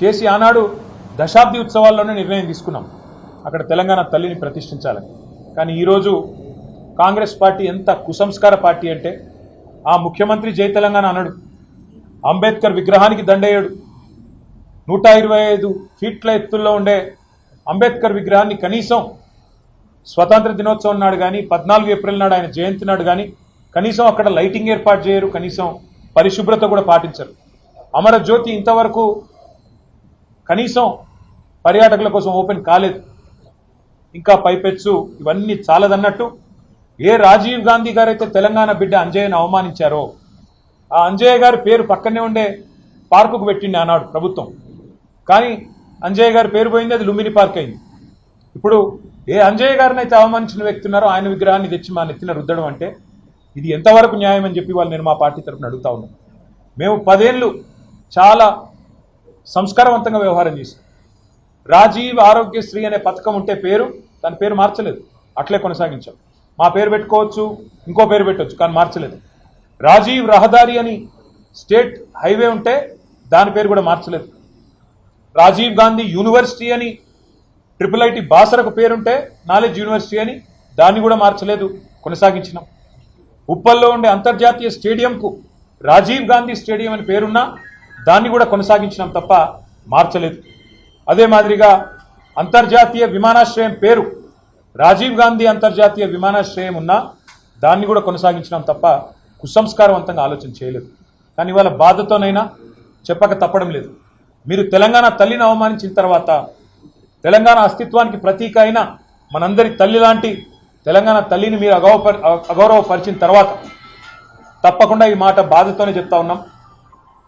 చేసి ఆనాడు దశాబ్ది ఉత్సవాల్లోనే నిర్ణయం తీసుకున్నాం. అక్కడ తెలంగాణ తల్లిని ప్రతిష్ఠించాలని. కానీ ఈరోజు కాంగ్రెస్ పార్టీ ఎంత కుసంస్కార పార్టీ అంటే ఆ ముఖ్యమంత్రి జై తెలంగాణ అనడు అంబేద్కర్ విగ్రహానికి దండేయడు నూట ఇరవై ఐదు ఫీట్ల ఎత్తుల్లో ఉండే అంబేద్కర్ విగ్రహాన్ని కనీసం స్వతంత్ర దినోత్సవం నాడు కానీ పద్నాలుగు ఏప్రిల్ నాడు ఆయన జయంతి నాడు కానీ కనీసం అక్కడ లైటింగ్ ఏర్పాటు చేయరు కనీసం పరిశుభ్రత కూడా పాటించరు. అమరజ్యోతి ఇంతవరకు కనీసం పర్యాటకుల కోసం ఓపెన్ కాలేదు. ఇంకా పైపెచ్చు ఇవన్నీ చాలదన్నట్టు ఏ రాజీవ్ గాంధీ గారైతే తెలంగాణ బిడ్డ అంజయ్యను అవమానించారో ఆ అంజయ్య గారి పేరు పక్కనే ఉండే పార్కుకు పెట్టింది ఆనాడు ప్రభుత్వం. కానీ అంజయ్య గారి పేరు పోయింది అది లుంబిని పార్క్ అయింది. ఇప్పుడు ఏ అంజయ్య గారిని అయితే అవమానించిన వ్యక్తి ఉన్నారో ఆయన విగ్రహాన్ని తెచ్చి మా నెత్తిన రుద్దడం అంటే ఇది ఎంతవరకు న్యాయం అని చెప్పి వాళ్ళు నేను మా పార్టీ తరఫున అడుగుతా ఉన్నాను మేము పదేళ్ళు చాలా సంస్కారవంతంగా వ్యవహారం చేశారు. రాజీవ్ ఆరోగ్యశ్రీ అనే పథకం ఉంటే పేరు దాని పేరు మార్చలేదు. అట్లే కొనసాగించాం. మా పేరు పెట్టుకోవచ్చు ఇంకో పేరు పెట్టవచ్చు కానీ మార్చలేదు. రాజీవ్ రహదారి అని స్టేట్ హైవే ఉంటే దాని పేరు కూడా మార్చలేదు. రాజీవ్ గాంధీ యూనివర్సిటీ అని ట్రిపుల్ ఐటీ బాసరకు పేరుంటే నాలెడ్జ్ యూనివర్సిటీ అని దాన్ని కూడా మార్చలేదు కొనసాగించినాం. ఉప్పల్లో ఉండే అంతర్జాతీయ స్టేడియంకు రాజీవ్ గాంధీ స్టేడియం అని పేరున్నా దాన్ని కూడా కొనసాగించినాం తప్ప మార్చలేదు. అదే మాదిరిగా అంతర్జాతీయ విమానాశ్రయం పేరు రాజీవ్ గాంధీ అంతర్జాతీయ విమానాశ్రయం ఉన్నా దాన్ని కూడా కొనసాగించినాం తప్ప కుసంస్కారవంతంగా ఆలోచన చేయలేదు. కానీ ఇవాళ బాధతోనైనా చెప్పక తప్పడం లేదు. మీరు తెలంగాణ తల్లిని అవమానించిన తర్వాత తెలంగాణ అస్తిత్వానికి ప్రతీక అయిన మనందరి తల్లి లాంటి తెలంగాణ తల్లిని మీరు అగౌరవ అగౌరవపరిచిన తర్వాత తప్పకుండా ఈ మాట బాధతోనే చెప్తా ఉన్నాం.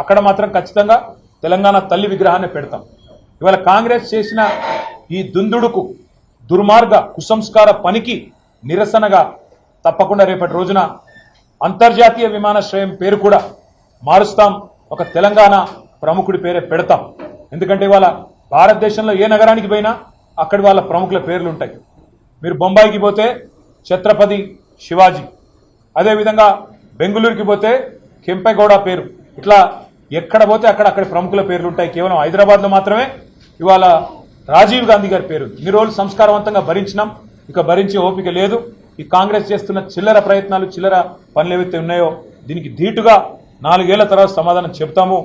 అక్కడ మాత్రం ఖచ్చితంగా తెలంగాణ తల్లి విగ్రహాన్ని పెడతాం. ఇవాళ కాంగ్రెస్ చేసిన ఈ దుందుడుకు దుర్మార్గ కుసంస్కార పనికి నిరసనగా తప్పకుండా రేపటి రోజున అంతర్జాతీయ విమానాశ్రయం పేరు కూడా మారుస్తాం. ఒక తెలంగాణ ప్రముఖుడి పేరే పెడతాం. ఎందుకంటే ఇవాళ భారతదేశంలో ఏ నగరానికి పోయినా అక్కడి వాళ్ళ ప్రముఖుల పేర్లు ఉంటాయి. మీరు బొంబాయికి పోతే ఛత్రపతి శివాజీ అదేవిధంగా బెంగళూరుకి పోతే కెంపెగౌడ పేరు. ఇట్లా ఎక్కడ పోతే అక్కడ అక్కడ ప్రముఖుల పేర్లు ఉంటాయి కేవలం హైదరాబాద్లో మాత్రమే. ఇవాళ రాజీవ్ గాంధీ గారి పేరు. ఇన్ని రోజులు సంస్కారవంతంగా భరించినాం. ఇక భరించే ఓపిక లేదు. ఈ కాంగ్రెస్ చేస్తున్న చిల్లర ప్రయత్నాలు చిల్లర పనులు ఏవైతే ఉన్నాయో దీనికి ధీటుగా నాలుగేళ్ళ తర్వాత సమాధానం చెప్తాము